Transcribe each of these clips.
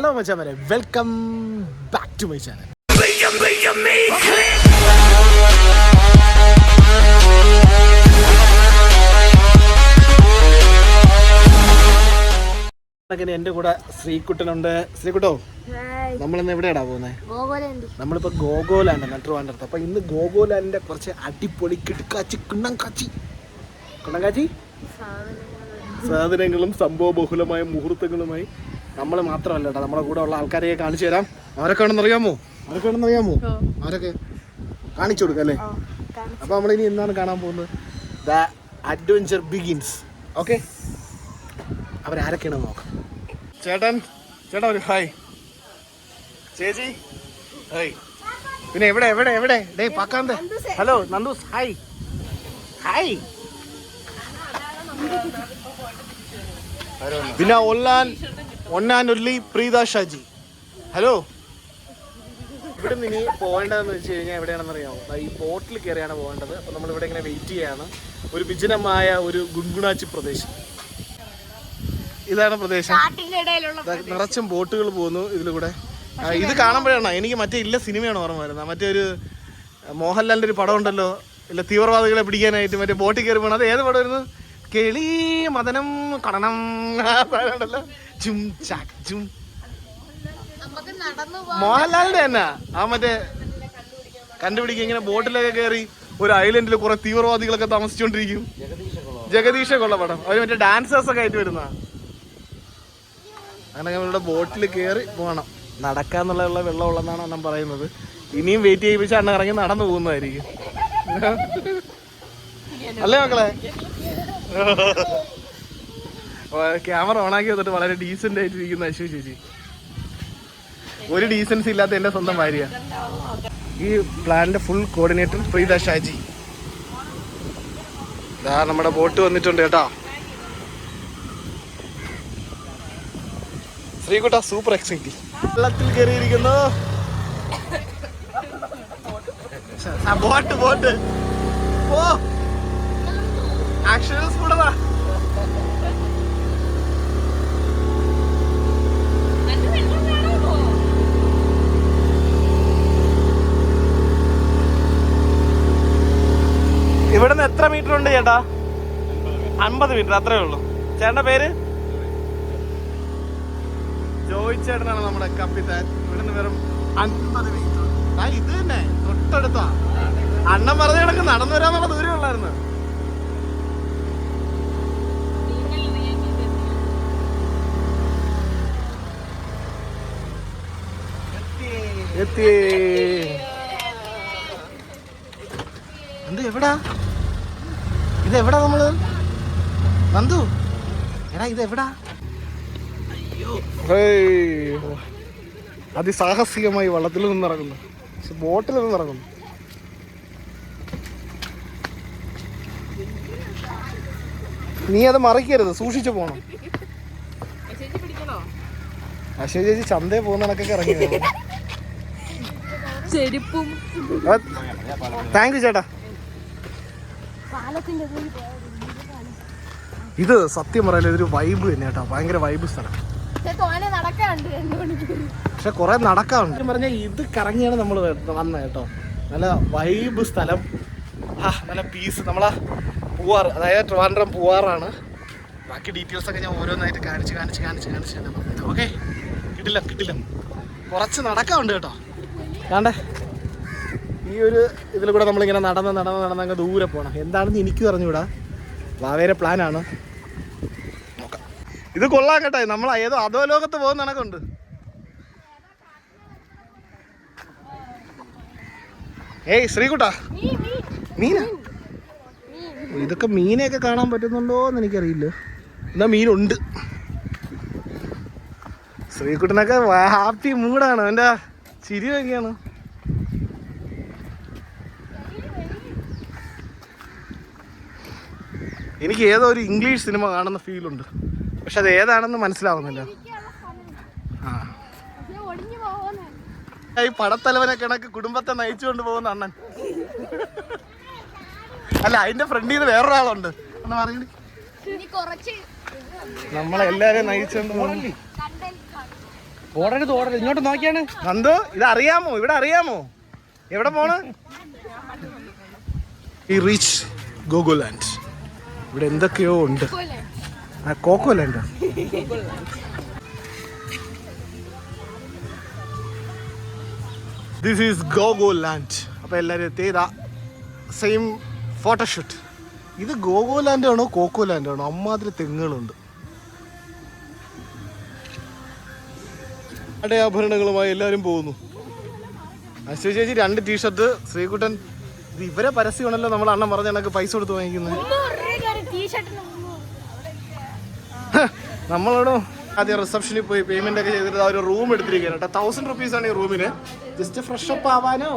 Hello മച്ചാമരെ welcome back to my channel എന്റെ കൂടെ ശ്രീകുട്ടനുണ്ട്. ശ്രീകുട്ടോ hi നമ്മളിന്ന് എവിടെയാടാ പോകുന്നത് നമ്മളിപ്പോ ഗോഗോലാൻഡ് ട്രിവാൻഡ്രത്ത് അപ്പൊ ഇന്ന് ഗോഗോലാൻഡിന്റെ കുറച്ച് അടിപൊളി കിടക്കാച്ചി കിണ്ണം കാച്ചി കിണ്ണം കാച്ചി സാധനങ്ങളും സംഭവ ബഹുലമായ മുഹൂർത്തങ്ങളുമായി നമ്മൾ മാത്രമല്ല കേട്ടോ നമ്മുടെ കൂടെ ഉള്ള ആൾക്കാരെയൊക്കെ കാണിച്ചു തരാം. ആരൊക്കെ ആണെന്ന് അറിയാമോ? ആരൊക്കെ ആണെന്ന് അറിയാമോ? ആരൊക്കെ കാണിച്ചു കൊടുക്കാം അല്ലേ? അപ്പൊ നമ്മൾ ഇനി എന്താണ് കാണാൻ പോകുന്നത്? ദ അഡ്വഞ്ചർ ബിഗിൻസ് ഓക്കെ അവരാരൊക്കെയാണെന്ന് നോക്കാം. ചേട്ടൻ ചേട്ടാ ഒരു ഹായ് ചേച്ചി ഹായ് പിന്നെ എവിടെ എവിടെ എവിടെ? ഡേ പാക്കാന്ത്. ഹലോ നന്ദൂസ് ഹായ് ഹായ് പിന്നെ ഒല്ലാൻ ഒന്നാൻ ഒല്ലി പ്രീത ഷാജി. ഹലോ. ഇവിടെ നിന്ന് ഇനി പോകേണ്ടതെന്ന് വെച്ച് കഴിഞ്ഞാൽ എവിടെയാണെന്ന് അറിയാമോ? ദാ ഈ ബോട്ടിൽ കയറിയാണ് പോകേണ്ടത്. അപ്പോൾ നമ്മൾ ഇവിടെ ഇങ്ങനെ വെയിറ്റ് ചെയ്യാണ്. ഒരു വിജനമായ ഒരു ഗുൺഗുണാച്ചി പ്രദേശം. ഇതാണ് പ്രദേശം. കാട്ടിന്റെ ഇടയിലുള്ള ദാ നിറച്ചും ബോട്ടുകൾ പോകുന്നു ഇതിലൂടെ. ഇത് കാണുമ്പോഴാണ്. എനിക്ക് മറ്റേ ഇല്ല സിനിമയാണ് ഓർമ്മ വരുന്നത്. മറ്റേ ഒരു മോഹൻലാലിന്റെ ഒരു പടം ഉണ്ടല്ലോ ഇല്ല തീവ്രവാദികളെ പിടിക്കാനായിട്ട് മറ്റേ ബോട്ടിൽ കയറി പോകണം അത് ഏത് പടമായിരുന്നു കെളി മദനം നടന്നു മോഹൻലാലിന്റെ തന്നെ. ആ മറ്റേ കണ്ടുപിടിക്കുക ഇങ്ങനെ ബോട്ടിലൊക്കെ കയറി ഒരു ഐലൻഡിൽ കുറെ തീവ്രവാദികളൊക്കെ താമസിച്ചുകൊണ്ടിരിക്കും. ജഗദീഷ കൊള്ള പടം. അവർ മറ്റേ ഡാൻസേഴ്സ് ഒക്കെ ആയിട്ട് വരുന്ന അങ്ങനെ നമ്മളുടെ ബോട്ടിൽ കയറി പോകണം. നടക്കാന്നുള്ള വെള്ളം ഉള്ളതാണ് അണ്ണൻ പറയുന്നത്. ഇനിയും വെയിറ്റ് ചെയ്യിപ്പിച്ച് അണ്ണൻ ഇറങ്ങി നടന്നു പോകുന്നതായിരിക്കും. അല്ലേ മക്കളെ? ക്യാമറ ഓണാക്കി വന്നിട്ട് വളരെ ഡീസെന്റ് ആയിട്ട് ഇരിക്കുന്ന അശ്വ ചേച്ചി. ഒരു ഡീസൻസ് ഇല്ലാത്ത എന്റെ സ്വന്തം ഭാര്യ. ഈ പ്ലാനിന്റെ ഫുൾ കോർഡിനേറ്റർ പ്രീത ഷാജി. ഇതാ നമ്മുടെ ബോട്ട് വന്നിട്ടുണ്ട് കേട്ടോ. ശ്രീകുട്ട സൂപ്പർ എക്സൈറ്റി വെള്ളത്തിൽ കയറിയിരിക്കുന്നു. ബോട്ട് ബോട്ട് ഓ ആക്ഷൻ സ്കൂളതാ ഇവിടുന്ന് എത്ര മീറ്റർ ഉണ്ട് ചേട്ടാ? അൻപത് മീറ്റർ അത്രേ ഉള്ളൂ. ചേട്ടന്റെ പേര്? ജോയി ചേട്ടനാണ് നമ്മുടെ കപ്പിത്താൻ. ഇവിടുന്ന് വെറും അൻപത് മീറ്റർ. ആ ഇത് തന്നെ തൊട്ടടുത്താ അണ്ണൻ പറഞ്ഞ കണക്ക് നടന്നു വരാന്നുള്ള ദൂരം ഉള്ളായിരുന്നു. എത്തി എന്ത് എവിടാ? ഇത് എവിടാ നമ്മൾ? നന്ദു. എടാ ഇത് എവിടാ ഹേയ്. അതിസാഹസികമായി വള്ളത്തിൽ നിന്നിറങ്ങുന്നു. പക്ഷെ ബോട്ടിൽ നിന്നിറങ്ങുന്നു. നീ അത് മറിക്കരുത്. സൂക്ഷിച്ചു പോണം. അശ്വതി ചേച്ചി ചന്തയിൽ പോകുന്ന കണക്കൊക്കെ ഇറങ്ങി ചെരുപ്പും. താങ്ക് യു ചേട്ടാ. ഇത് സത്യം പറയാനുള്ള ഇതൊരു വൈബ് തന്നെ കേട്ടോ. ഭയങ്കര വൈബ് സ്ഥലം. പക്ഷെ കൊറേ നടക്കാറുണ്ട് പറഞ്ഞ ഇത് കറങ്ങിയാണ് നമ്മൾ വന്നത് കേട്ടോ. നല്ല വൈബ് സ്ഥലം. ആ നല്ല പീസ് നമ്മളാ പൂവാർ അതായത് ട്രിവാൻഡ്രം പൂവാറാണ്. ബാക്കി ഡീറ്റെയിൽസ് ഒക്കെ ഞാൻ ഓരോന്നായിട്ട് കാണിച്ച് കാണിച്ച് കാണിച്ച് കാണിച്ച് ഓക്കെ? കിട്ടില്ല കിട്ടില്ല. കുറച്ച് നടക്കാറുണ്ട് കേട്ടോ. കാണ്ടേ ഈ ഒരു ഇതിൽ കൂടെ നമ്മളിങ്ങനെ നടന്ന് നടന്ന് നടന്ന് അങ്ങ് ദൂരെ പോകണം എന്താണെന്ന് എനിക്ക് പറഞ്ഞുകൂടാ വാവേരെ പ്ലാനാണ് നോക്കാം. ഇത് കൊള്ളാം കേട്ടോ. നമ്മൾ ഏതോ അതോ ലോകത്ത് പോകുന്ന കണക്കുണ്ട്. ഏയ് ശ്രീകുട്ടാ. മീന? ഇതൊക്കെ മീനെയൊക്കെ കാണാൻ പറ്റുന്നുണ്ടോ എന്ന് എനിക്കറിയില്ല. എന്നാ മീനുണ്ട്. ശ്രീകുട്ടനൊക്കെ ഹാപ്പി മൂഡാണ്. അവന്റെ ചിരി ഒക്കെയാണ് എനിക്ക് ഏതോ ഒരു ഇംഗ്ലീഷ് സിനിമ കാണുന്ന ഫീൽ ഉണ്ട്. പക്ഷെ അത് ഏതാണെന്ന് മനസ്സിലാവുന്നില്ല. ആ. ഈ പടത്തലവനെ കിണക്ക് കുടുംബത്തെ നയിച്ചുകൊണ്ട് പോകുന്ന അണ്ണൻ. അല്ല അതിന്റെ ഫ്രണ്ടിൽ നിന്ന് വേറൊരാളുണ്ട്. എന്ന് പറയുന്നത് നമ്മളെല്ലാരെയും നയിച്ചുകൊണ്ട് ഓടരുത് ഓടരുത്. ഇങ്ങോട്ട് നോക്കിയാണ്. നന്ദു ഇത് അറിയാമോ? ഇവിടെ അറിയാമോ? എവിടെ പോണ്? ഈ റീച്ച് ഗോകുലാൻഡ് ഇവിടെ എന്തൊക്കെയോ ഉണ്ട്. ആ Cocoland this is Gogo Land അപ്പോൾ എല്ലാവരും എത്തിയതാ സെയിം ഫോട്ടോഷൂട്ട് ഇത് ഗോഗോ ലാൻഡ് ആണോ കോക്കോ ലാൻഡ് ആണോ? അമ്മാതിരി തെങ്ങുകളുണ്ട്. ആഭരണങ്ങളുമായി എല്ലാവരും പോകുന്നു. അശ്വതി ചേച്ചി രണ്ട് ടീഷർട്ട് ശ്രീകുട്ടൻ ഇത് ഇവരെ പരസ്യമാണല്ലോ നമ്മൾ അണ്ണൻ പറഞ്ഞ കണക്ക് പൈസ കൊടുത്ത് വാങ്ങിക്കുന്നത്. നമ്മളോട് ആദ്യം റിസപ്ഷനിൽ പോയി പേയ്മെന്റ് ഒക്കെ ചെയ്തിട്ട് ഒരു റൂം എടുത്തിരിക്കുകയാണ് കേട്ടോ. തൗസൻഡ് റുപ്പീസ് ആണ് ഈ റൂമിന് ജസ്റ്റ് ഫ്രഷ് അപ്പ് ആവാനോ?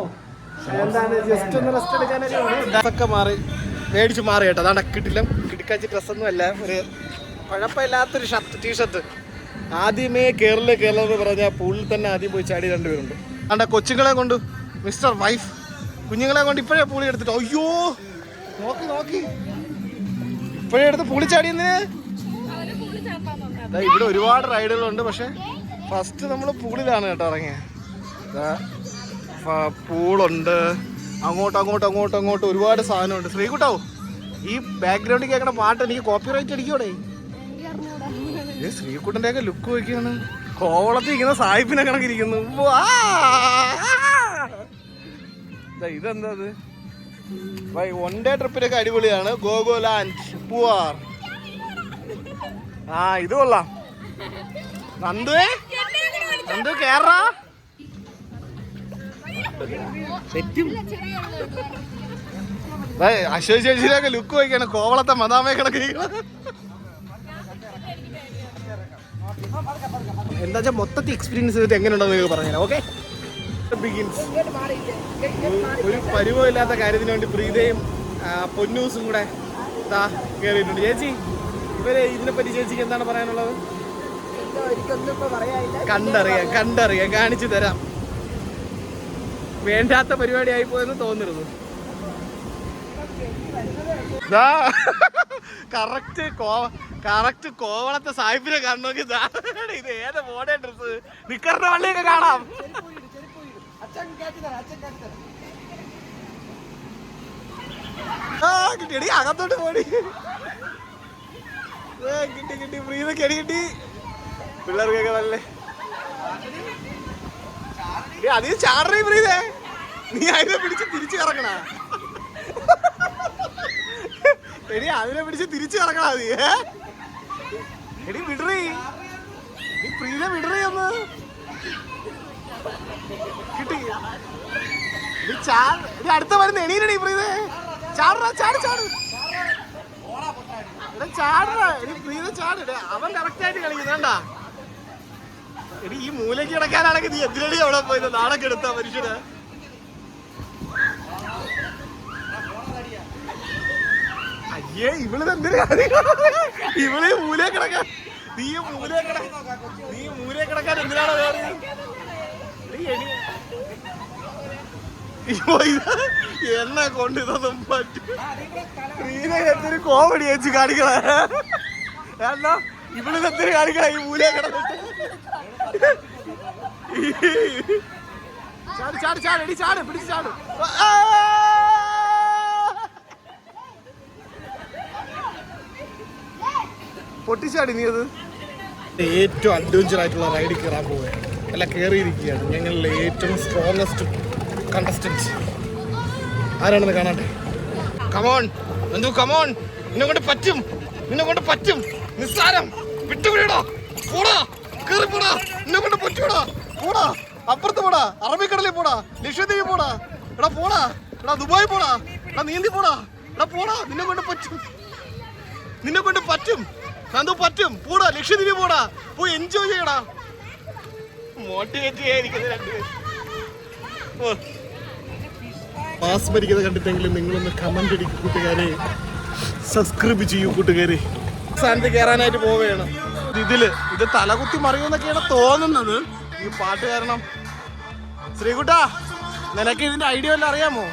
എന്താണ്? ജസ്റ്റ് ഒന്ന് ഡ്രസ്സൊക്കെ മാറി മേടിച്ച് മാറി കേട്ടോ. അതാണ് കിട്ടില്ല. കിടക്കാച്ചി ഡ്രസ്സൊന്നും അല്ല. ഒരു കുഴപ്പമില്ലാത്തൊരു ഷർട്ട് ടീഷർട്ട് ആദ്യമേ കേരള കേരളം എന്ന് പറഞ്ഞാൽ പൂളിൽ തന്നെ ആദ്യം പോയി ചാടി രണ്ടുപേരുണ്ട് അണ്ട കൊച്ചുങ്ങളെ കൊണ്ട് മിസ്റ്റർ വൈഫ് കുഞ്ഞുങ്ങളെ കൊണ്ട് ഇപ്പോഴേ പൂളി എടുത്തിട്ട് അയ്യോ നോക്കി നോക്കി. ഇപ്പോഴേ എടുത്ത് പുളി ചാടിയെന്നേ ഇവിടെ ഒരുപാട് റൈഡുകളുണ്ട് പക്ഷെ ഫസ്റ്റ് നമ്മൾ പൂളിലാണ് കേട്ടോ ഇറങ്ങിയത് പൂളുണ്ട്. അങ്ങോട്ട് അങ്ങോട്ട് അങ്ങോട്ട് അങ്ങോട്ട് ഒരുപാട് സാധനമുണ്ട്. ശ്രീകുട്ടാവോ ഈ ബാക്ക്ഗ്രൗണ്ടിൽ കേൾക്കണ പാട്ട് എനിക്ക് കോപ്പി റൈറ്റ് അടിക്കൂടെ ഏ ശ്രീകുട്ടന്റെ ഒക്കെ ലുക്ക് നോക്കിയാണ്. കോവളത്തിൽ ഇരിക്കുന്ന സായിപ്പിനെ കണക്കിരിക്കുന്നു. ഇതെന്താ ഇത്? വൺ ഡേ ട്രിപ്പിനൊക്കെ അടിപൊളിയാണ്. ഗോഗോലാൻഡ് പൂവാർ. ആ ഇത് കൊള്ളാം. നന്ദുവേ നന്ദു കേറാ. അശോക് ചേച്ചിയിലൊക്കെ ലുക്ക് വയ്ക്കാണ് കോവളത്തെ മതാമേ കിടക്ക എന്താ വെച്ചാൽ മൊത്തത്തിൽ എക്സ്പീരിയൻസ് ചെയ്തിട്ട് എങ്ങനെയുണ്ടെന്ന് നിങ്ങൾക്ക് പറഞ്ഞുതരാം ഓക്കെ ബിഗിൻസ് ഒരു പരിവമില്ലാത്ത കാര്യത്തിന് വേണ്ടി പ്രീതയും പൊന്നൂസും കൂടെ ഇതാ കയറിയിട്ടുണ്ട് ചേച്ചി ഇവരെ ഇതിനെപ്പറ്റി ചേച്ചിക്ക് എന്താണ് പറയാനുള്ളത്? കണ്ടറിയാം കണ്ടറിയാം. കാണിച്ചു തരാം. വേണ്ടാത്ത പരിപാടി ആയി പോയെന്ന് തോന്നരുത്. കറക്റ്റ് കോ കറക്റ്റ് കോവളത്തെ സാഹിബിനെ കാണണമെങ്കിൽ ദാ. ഇത് ഏത് മോഡേൺ ഡ്രസ് നിക്കറിന്റെ വള്ളിയൊക്കെ കാണാം. ആ കിട്ടിയടി അകത്തോട്ട് പോടി. കിട്ടി കിട്ടി. പ്രീതൊക്കെ അടി കിട്ടി. പിള്ളേർക്കൊക്കെ നല്ല ഏ, അത് ചാടറി ഫ്രീതേ. നീ അതിനെ പിടിച്ച് തിരിച്ചു ഇറങ്ങണ. എടി അതിനെ പിടിച്ച് തിരിച്ചു ഇറങ്ങണ നീ? എടി വിടറി. നീ പ്രീത വിടറി ഒന്ന്. കിട്ടി. നീ ചാ അടുത്ത വരുന്ന എണീനടി പ്രീതേ ചാടാ ചാട് ചാട്. അവൻ കറക്റ്റ് ആയിട്ട് കളിക്കുന്നുണ്ട എടി ഈ മൂലയ്ക്ക് കിടക്കാനാണെങ്കിൽ നീ എന്തിനടി അവിടെ പോയത് നാടൊക്കെ എടുത്ത മനുഷ്യന്? അയ്യേ ഇവൾ എന്തിനു ഇവൾ മൂലയെ കിടക്കാൻ നീ മൂലയെ കിട നീ മൂലയെ കിടക്കാൻ എന്തിനാണ് നീ എണി എന്നെ കൊണ്ട് ഇതൊന്നും പറ്റും? കോമഡി വെച്ച് കാണിക്കണേ? ഇവളിത് എന്തിനു കാണിക്കണ ഈ മൂല കിടന്നിട്ട്? ചാട് ചാട് ചാട് എടി ചാട് പിടിച്ച് ചാട്. പൊട്ടിച്ചാടി നീ അത്? ഏറ്റവും അഡ്വഞ്ചർ ആയിട്ടുള്ള റൈഡ് കയറാൻ പോവുക അല്ല കയറിയിരിക്കുകയാണ്. ഞങ്ങളിലെ ഏറ്റവും സ്ട്രോങ്ങസ്റ്റ് കണ്ടസ്റ്റൻസ് ആരാണെന്ന് കാണട്ടെ കമോൺ എന്തു കമോൺ നിന്നെ കൊണ്ട് പറ്റും. നിന്നെ കൊണ്ട് പറ്റും. നിസ്സാരം. വിട്ടുപിടിയടാ. പോടാ. കേറി പോടാ. നിന്നെ കൊണ്ട് പറ്റൂടാ. പോടാ. അപ്പുറത്ത് പോടാ. അറബിക്കടലിൽ പോടാ. ലക്ഷദ്വീപ് പോടാ. എടാ പോടാ. എടാ ദുബായ് പോടാ. എടാ നീന്തി പോടാ. എടാ പോടാ. നിന്നെ കൊണ്ട് പറ്റും. നിന്നെ കൊണ്ട് പറ്റും. നന്ദു പറ്റും. പോടാ. ലക്ഷദ്വീപ് പോടാ. പോയി എൻജോയ് ചെയ്യടാ. മോട്ടിവേറ്റ് ചെയ്യാതിരിക്കുന്നത് രണ്ടുപേരും ഓ. മാസ് ഭരിക്കുന്നത് കണ്ടിട്ടെങ്കിലും നിങ്ങളൊന്ന് കമന്റ് അടിക്കും കൂട്ടുകാരെ. സബ്സ്ക്രൈബ് ചെയ്യൂ കൂട്ടുകാരെ. സ്ഥാനത്ത് കയറാനായിട്ട് പോവുകയാണ്. ഇതിൽ ഇത് തലകുത്തി മറിയുമെന്നൊക്കെയാണ് തോന്നുന്നത്. ഈ പാട്ട് കാരണം. ശ്രീകുട്ടാ നിനക്ക് ഇതിന്റെ ഐഡിയ വല്ല അറിയാമോ?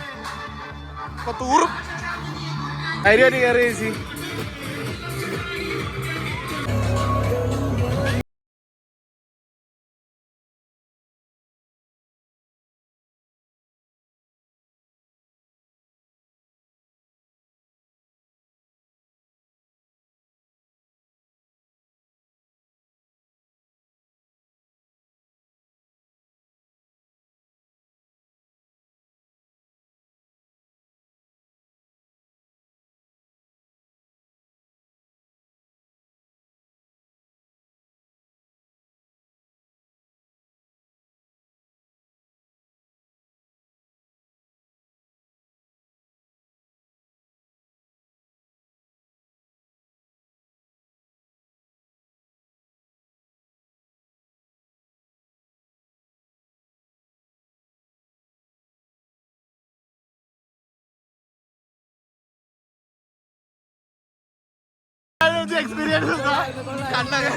അപ്പൊ തൂറും. ധൈര്യമായിട്ട് കയറി ചേച്ചി. അടിപൊളി എക്സ്പീരിയൻസ് കണ്ണൊക്കെ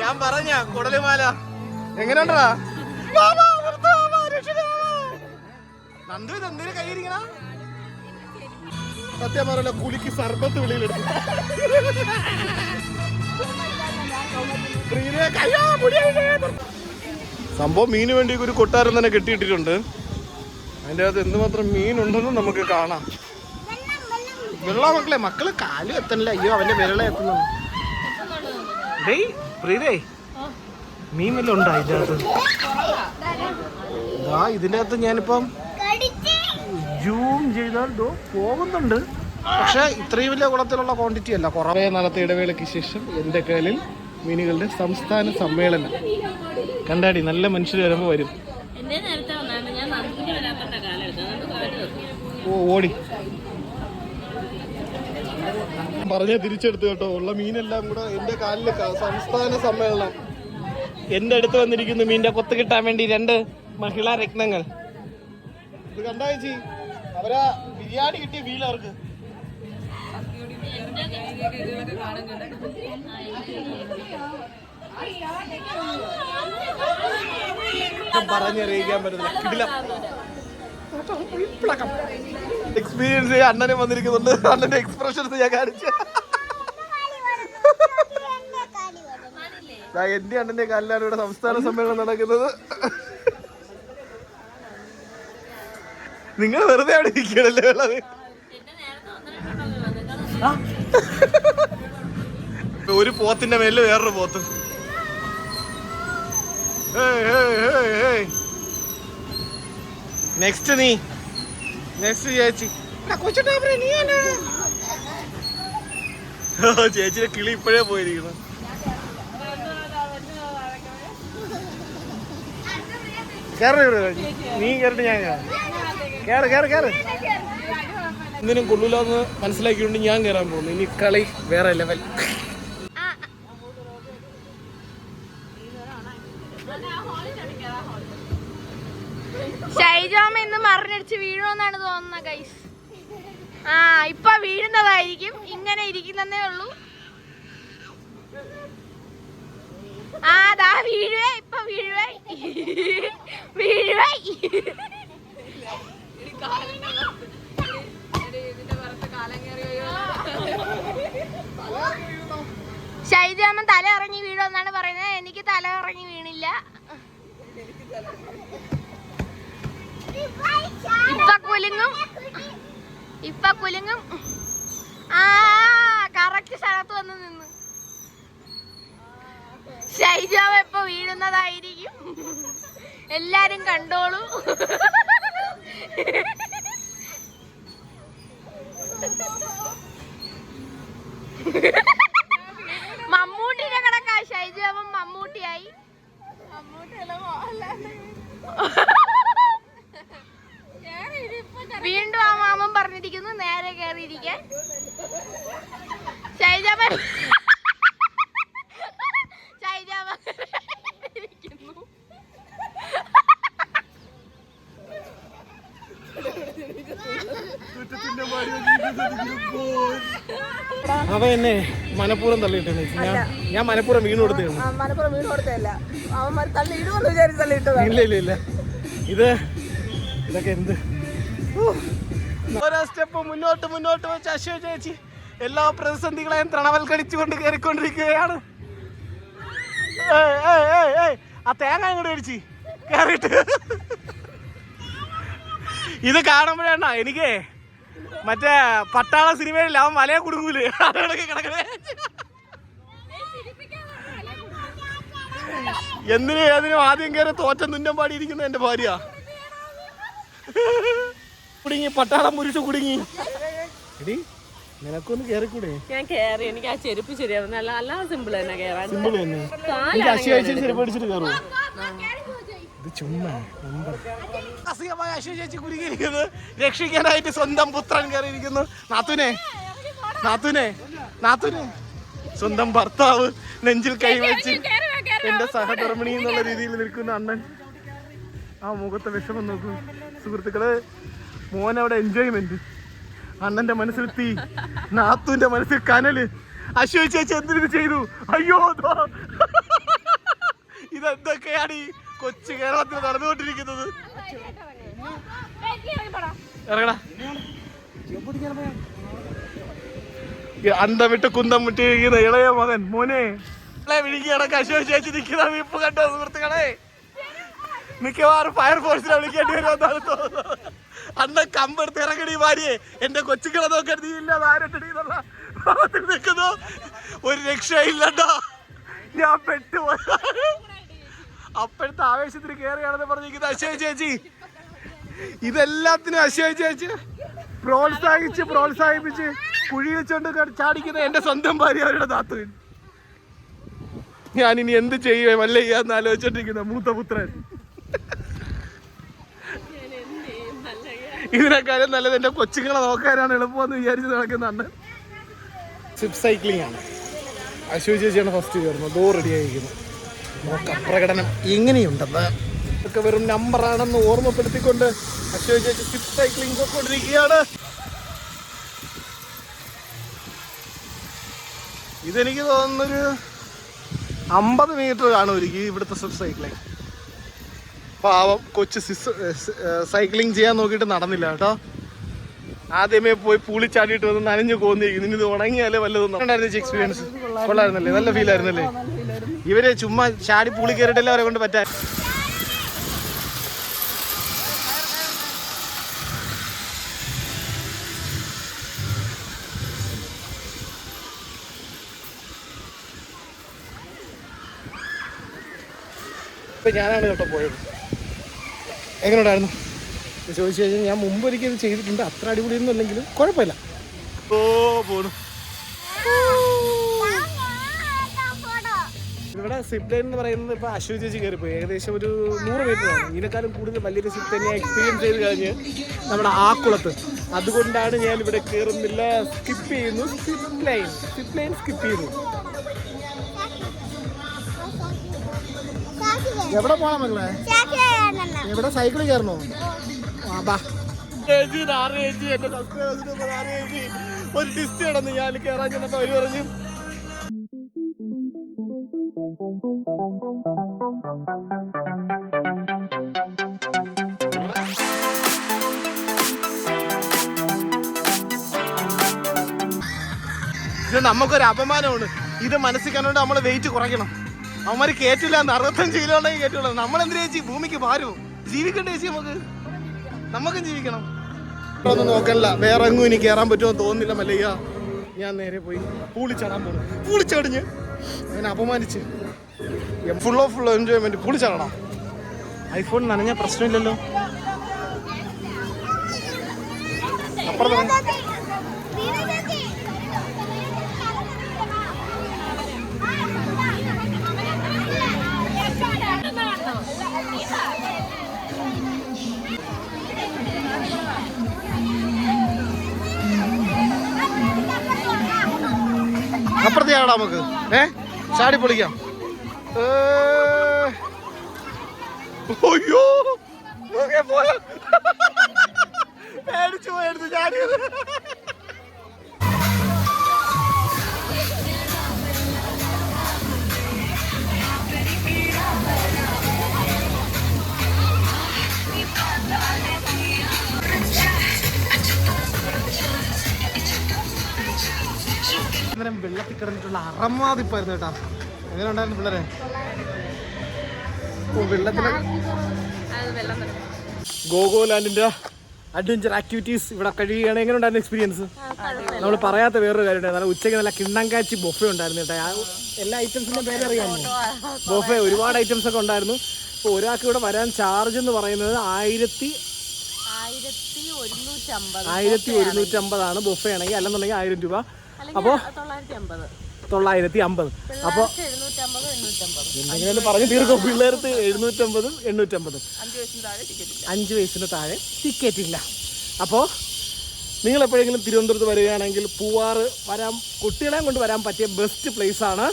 ഞാൻ പറഞ്ഞ കുടലുമാല. എങ്ങനെയുണ്ടാ? നന്ദു ഇത് എന്തിനു കൈയിരിക്കണ സത്യം പറയല്ലോ കുലിക്ക് സർബത്ത് വെളിയിലെടുത്തു സംഭവം മീന് വേണ്ടി ഒരു കൊട്ടാരം തന്നെ കെട്ടിയിട്ടിട്ടുണ്ട്. അതിന്റെ അകത്ത് എന്തുമാത്രം മീനുണ്ടെന്നും നമുക്ക് കാണാം. വെള്ളം മക്കളെ മക്കൾ കാലും എത്തണില്ല. അയ്യോ അവന്റെ വിരളെ എത്തുന്നു. ഡേയ് പ്രീതേ മീൻ വല്ലതും ഉണ്ടോ ഇതിന്റെ അകത്ത് ആ ഇതിന്റെ അകത്ത് ഞാനിപ്പം ജൂം ചെയ്താൽ ദോ പോകുന്നുണ്ട്. പക്ഷെ ഇത്രയും വലിയ കുളത്തിലുള്ള ക്വാണ്ടിറ്റി അല്ല. കുറേ നാളത്തെ ഇടവേളയ്ക്ക് ശേഷം എന്റെ കയ്യിൽ മീനുകളുടെ സംസ്ഥാന സമ്മേളനം. കണ്ടാടി നല്ല മനുഷ്യർ വരുമ്പോൾ വരും. ഓടി നേരത്തെ വന്നാണ്ട് ഞാൻ നന്ദിനി വരാത്ത കാലം എടുത്തു അതുകൊണ്ട് കാര്യം ഓ ഓടി പറഞ്ഞ തിരിച്ചെടുത്തു കേട്ടോ. ഉള്ള മീനെല്ലാം കൂടെ എന്റെ കാലിൽ സംസ്ഥാന സമ്മേളനം. എന്റെ അടുത്ത് വന്നിരിക്കുന്നു മീനിന്റെ കൊത്ത് കിട്ടാൻ വേണ്ടി രണ്ട് മഹിളാ രത്നങ്ങൾ. ഇത് കണ്ടാ ചേച്ചി? അവരാ ബിരിയാണി കിട്ടിയ അവർക്ക്. പറഞ്ഞറിയിക്കാൻ പറ്റുന്നില്ല കിടിലം. എക്സ്പീരിയൻസ് അണ്ണനെ വന്നിരിക്കുന്നുണ്ട്. അണ്ണന്റെ എക്സ്പ്രഷൻസ് ഞാൻ കാണിച്ചു. എന്റെ അണ്ണന്റെ കാലിലാണ് ഇവിടെ സംസ്ഥാന സമ്മേളനം നടക്കുന്നത്. നിങ്ങൾ വെറുതെ അവിടെ ഇരിക്കണല്ലേ ഉള്ളത്? ഒരു പോത്തിന്റെ മേലിൽ വേറൊരു പോത്ത്. നെക്സ്റ്റ് നീ. നെക്സ്റ്റ് ചേച്ചി. ചേച്ചിയുടെ കിളി ഇപ്പോഴേ പോയിരിക്കണം കേറ് നീ കേറിട്ട് ഞാൻ കേറാം. കേറ് കേറ് ഒന്നിനും കൊള്ളൂലെന്ന് മനസ്സിലാക്കിക്കൊണ്ട് ഞാൻ കയറാൻ പോകുന്നു. ഇനി കളി വേറെ ലെവൽ ഷൈജാമ ഇന്ന് മറിഞ്ഞടിച്ച് വീഴുമെന്നാണ് തോന്നുന്നത് ഗൈസ് ആ ഇപ്പൊ വീഴുന്നതായിരിക്കും. ഇങ്ങനെ ഇരിക്കുന്നതേ ഉള്ളൂ. ആ ദാ വീഴുവേ ഇപ്പൊ വീഴുവേ. വീഴുവേ. ഷൈജാമൻ തല ഇറങ്ങി വീഴുമെന്നാണ് പറയുന്നത്. എനിക്ക് തല ഇറങ്ങി വീണില്ല. ഇപ്പൊ കുലുങ്ങും. ഇപ്പൊ കുലുങ്ങും. ആ കറക്റ്റ് സ്ഥലത്ത് വന്ന് നിന്ന്. ഷൈജാവ് എപ്പോ വീഴുന്നതായിരിക്കും? എല്ലാരും കണ്ടോളൂ. മമ്മൂട്ടിനെ കണക്കാ. ഷൈജാവൻ മമ്മൂട്ടിയായി. വീണ്ടും ആ മാമൻ പറഞ്ഞിരിക്കുന്നു നേരെ കയറിയിരിക്കാൻ ശൈജാമ ശൈജാമ ഇരിക്കുന്നു. അവ എന്നെ മനഃപൂർവം തള്ളിയിട്ടെന്ന് ഞാൻ ഞാൻ മനഃപൂർവം വീണ് കൊടുത്തതാണ് മലപ്പുറം വീണ് കൊടുത്തല്ല അവന്മാർ തള്ളി ഇടുമെന്ന് വിചാരിച്ച് തള്ളിയിട്ടതാ ഇല്ല ഇല്ല ഇല്ല. ഇത് ഇതൊക്കെ എന്ത് ഓരോ സ്റ്റെപ്പ് മുന്നോട്ട് മുന്നോട്ട് വെച്ച് അശ്വ ചേച്ചി എല്ലാ പ്രതിസന്ധികളെയും തണവൽക്കടിച്ചുകൊണ്ട് കയറിക്കൊണ്ടിരിക്കുകയാണ്. ആ തേങ്ങ അങ്ങോട്ട് കഴിച്ചി കയറിയിട്ട്. ഇത് കാണുമ്പോഴാണ് എനിക്ക് മറ്റേ പട്ടാള സിനിമയിൽ അവൻ മലയെ കുടുങ്ങൂലേ? കിടക്കണേ. എന്തിനും ഏതിനും ആദ്യം കയറി തോറ്റം തുന്നം പാടിയിരിക്കുന്ന എന്റെ ഭാര്യ? കുടുങ്ങി പട്ടാളം മുരിച്ചു കുടുങ്ങി. എടി നിനക്കൊന്ന് കേറിക്കൂടെ? ഞാൻ കേറി. എനിക്ക് ആ ചെരുപ്പ് ശരിയാവും നല്ല നല്ല സിമ്പിൾ തന്നെ കേറാൻ. സിമ്പിൾ തന്നെ. എനിക്ക് അശ്വ ചേച്ചി ചെരുപ്പ് അടിച്ചിട്ട് കയറുമോ ഇത് ചുമ്മാ ചേച്ചി കുരുങ്ങിയിരിക്കുന്നത് രക്ഷിക്കാനായിട്ട് സ്വന്തം പുത്രൻ കയറിയിരിക്കുന്നു. നാത്തുനെ നാത്തുനെ നാത്തുനെ. സ്വന്തം ഭർത്താവ് നെഞ്ചിൽ കൈവച്ച് എന്റെ സഹധർമ്മിണി എന്നുള്ള രീതിയിൽ നിൽക്കുന്ന അണ്ണൻ. ആ മുഖത്തെ വിഷമം നോക്കും. സുഹൃത്തുക്കൾ മോൻ അവിടെ എൻജോയ്മെന്റ് അണ്ണന്റെ മനസ്സിൽ തീ നാത്തുന്റെ മനസ്സിൽ കനൽ. അശ്വ ചേച്ചി എന്തിനു ചെയ്തു? അയ്യോ. ഇതെന്തൊക്കെയാണ് ഈ കൊച്ചു കേരളത്തിൽ നടന്നുകൊണ്ടിരിക്കുന്നത്? ഇറങ്ങടാ. അന്തം വിട്ട് കുന്തം വിട്ടിരിക്കുന്ന ഇളയ മകൻ മോനെ. വിഴുകി കിടക്ക ചേച്ചി നിൽക്കുന്ന വീപ്പ് കണ്ടോ സുഹൃത്തുക്കളെ? മിക്കവാറും ഫയർഫോഴ്സിനെ വിളിക്കേണ്ടി വരുമെന്നാണ് തോന്നുന്നത്. അന്ന് കമ്പെടുത്ത് ഇറങ്ങണി ഭാര്യയെ. എന്റെ കൊച്ചുക്കളെ നോക്കരുത്. ഇല്ലാതെ നിൽക്കുന്നു? ഒരു രക്ഷയില്ലണ്ടോ ഞാൻ പെട്ടുപോയി. അപ്പോഴത്തെ ആവേശത്തിന് കയറിയാണെന്ന് പറഞ്ഞിരിക്കുന്നത് അശോക് ചേച്ചി. ഇതെല്ലാത്തിനും അശോക് ചേച്ചി. പ്രോത്സാഹിച്ച് പ്രോത്സാഹിപ്പിച്ച് കുഴി വെച്ചുകൊണ്ട് ചാടിക്കുന്ന എന്റെ സ്വന്തം ഭാര്യ അവരുടെ ഞാൻ ഇനി എന്ത് ചെയ്യുകയും അല്ലേ ചെയ്യാന്ന് ആലോചിച്ചോണ്ടിരിക്കുന്ന. മൂത്ത പുത്രൻ. ഇതിനേക്കാളും നല്ലത് എന്റെ കൊച്ചുങ്ങളെ നോക്കാനാണ് എളുപ്പമെന്ന് വിചാരിച്ച് നടക്കുന്നതാണ് സിപ്പ് സൈക്ലിംഗ് ആണ്. അശു ചേച്ചിയാണ് ഫസ്റ്റ് കയറുന്നത് ഡോർ റെഡി ആയിരിക്കുന്നു. പ്രകടനം ഇങ്ങനെയുണ്ടെന്ന് ഇതൊക്കെ വെറും നമ്പറാണെന്ന് ഓർമ്മപ്പെടുത്തിക്കൊണ്ട് അശു ചേച്ചി സിപ്പ് സൈക്ലിംഗ് പോയിക്കൊണ്ടിരിക്കുകയാണ്. ഇതെനിക്ക് തോന്നുന്നൊരു അമ്പത് മീറ്റർ കാണുമായിരിക്കും ഇവിടുത്തെ സിപ്പ് സൈക്ലിംഗ് പാവം കൊച്ച് സിസ് സൈക്ലിംഗ് ചെയ്യാൻ നോക്കിയിട്ട് നടന്നില്ല കേട്ടോ. ആദ്യമേ പോയി പൂളിച്ചാടിയിട്ട് വന്ന് നനഞ്ഞു പോന്നിരിക്കുന്നു ഇനി ഇത് ഉണങ്ങിയാലേ വല്ലതും ഉണ്ടായിരുന്നു എക്സ്പീരിയൻസ് കൊള്ളായിരുന്നല്ലേ നല്ല ഫീൽ ആയിരുന്നല്ലേ? ഇവർ ചുമ്മാ ചാടി പൂളി കയറിയിട്ടല്ലേ അവരെ കൊണ്ട് പറ്റാ ഇപ്പൊ ഞാനാണ് കേട്ടോ പോയത്. എങ്ങനെ ഉണ്ടായിരുന്നു ചോദിച്ചു കഴിഞ്ഞാൽ ഞാൻ മുമ്പ് ഒരിക്കൽ ഇത് ചെയ്തിട്ടുണ്ട്. അത്ര അടിപൊളിയൊന്നും അല്ലെങ്കിലും കുഴപ്പമില്ല. ഓ പോണു. ഇവിടെ സിപ്പ് ലൈൻ എന്ന് പറയുന്നത് ഇപ്പൊ അശ്വതി ചേച്ചി കയറിപ്പോയി. ഏകദേശം ഒരു നൂറ് മീറ്റർ ആണ്. ഇതിനേക്കാളും കൂടുതൽ വലിയൊരു സിപ്പ് ലൈൻ ഞാൻ എക്സ്പീരിയൻസ് ചെയ്ത് കഴിഞ്ഞ് നമ്മുടെ ആക്കുളത്ത്. അതുകൊണ്ടാണ് ഞാൻ ഇവിടെ കയറുന്നില്ല. സ്കിപ്പ് ചെയ്യുന്നു. Zip line zip line skip ചെയ്യുന്നു എവിടെ പോകാൻ മക്കളെ? എവിടെ? സൈക്കിൾ കയറണോ? ആ, ബാ. ചേച്ചി, നാറ് ചേച്ചി, എന്റെ subscribers ന് നാറ് ചേച്ചി. ഒരു ലിസ്റ്റ് കിടന്ന് ഞാൻ കയറാൻ ചെന്നപ്പോ അവർ പറഞ്ഞു ഇത് നമുക്കൊരു അപമാനമാണ്. ഇത് മനസ്സിൽ കണ്ടുകൊണ്ട് നമ്മൾ വെയിറ്റ് കുറയ്ക്കണം. അവന്മാര് കേറ്റില്ല അറുപത്തഞ്ച് കിലോ ഉണ്ടെങ്കിൽ കേറ്റുള്ളൂ. നമ്മൾ എന്തിനാ ചേച്ചി ഭൂമിക്ക് ഭാരവും ജീവിക്കണ്ടേ ചേച്ചി നമുക്ക്? നമുക്കും ജീവിക്കണം. ഒന്നും നോക്കല്ല വേറെ എങ്ങും ഇനി കയറാൻ പറ്റുമോ തോന്നുന്നില്ല മല്ലയ്യ ഞാൻ നേരെ പോയി പൂളിച്ചാടാൻ പോണു. പൂളിച്ചാടിഞ്ഞ്. അങ്ങനെ അപമാനിച്ച്. ഫുൾ ഓഫ് ഫുൾ എൻജോയ്മെന്റ് പൂളിച്ചാടണം. ഐഫോൺ നനഞ്ഞ പ്രശ്നമില്ലല്ലോ. അപ്പുറത്ത് ചാടാം നമുക്ക്. ഏ? ചാടി പൊളിക്കാം. അയ്യോ. പോയോ? പേടിച്ചു പോയെടുത്ത് ചാടിയത് വെള്ളത്തിൽ കിടന്നിട്ടുള്ള അറമാതിപ്പായിരുന്നു കേട്ടാ. എങ്ങനെ ഉണ്ടായിരുന്നു പിള്ളേരെ വെള്ളത്തിലെ ഗോഗോലാൻഡിന്റെ അഡ്വഞ്ചർ ആക്ടിവിറ്റീസ് ഇവിടെ കഴിയുകയാണ്. എങ്ങനെ ഉണ്ടായിരുന്നു എക്സ്പീരിയൻസ് നമ്മൾ പറയാത്ത വേറൊരു കാര്യം ഉണ്ടായിരുന്നു ഉച്ചയ്ക്ക് നല്ല കിണ്ണങ്കാച്ചി ബൊഫെ ഉണ്ടായിരുന്നു കേട്ടോ. എല്ലാ ഐറ്റംസിന്റെ പേര് അറിയാമോ? ബൊഫെ ഒരുപാട് ഐറ്റംസ് ഒക്കെ ഉണ്ടായിരുന്നു. ഇപ്പോൾ ഒരാൾക്ക് ഇവിടെ വരാൻ ചാർജ് എന്ന് പറയുന്നത് ആയിരത്തി ആയിരത്തി ഒരുന്നൂറ്റമ്പത്. ആയിരത്തി ഒരുന്നൂറ്റമ്പതാണ് ബൊഫെ ആണെങ്കിൽ അല്ലെന്നുണ്ടെങ്കിൽ ആയിരം രൂപ. അപ്പോൾ തൊള്ളായിരത്തി അമ്പത് അപ്പൊ അപ്പോൾ എന്തെങ്കിലും പറഞ്ഞു തീർക്കും. പിള്ളേർക്ക് എഴുന്നൂറ്റമ്പതും എണ്ണൂറ്റമ്പതും. അഞ്ച് വയസ്സിന് താഴെ ടിക്കറ്റ് ഇല്ല. അപ്പോൾ നിങ്ങൾ എപ്പോഴെങ്കിലും തിരുവനന്തപുരത്ത് വരികയാണെങ്കിൽ പൂവാറ് വരാൻ കുട്ടികളെ കൊണ്ട് വരാൻ പറ്റിയ ബെസ്റ്റ് പ്ലേസ് ആണ്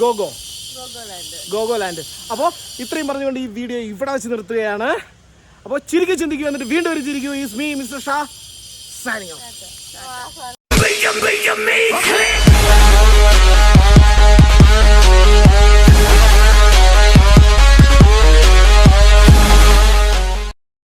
ഗോഗോ. ഗോഗോലാൻഡ്. ഗോഗോലാൻഡ്. അപ്പോൾ ഇത്രയും പറഞ്ഞുകൊണ്ട് ഈ വീഡിയോ ഇവിടെ വെച്ച് നിർത്തുകയാണ്. അപ്പോൾ ചിരിക്കുക ചിന്തിക്കുക എന്നിട്ട് വീണ്ടും ഒരു ചിരിക്കുക ഈസ് മീ മിസ്റ്റർ ഷാ സാനിയോ you, but you make it.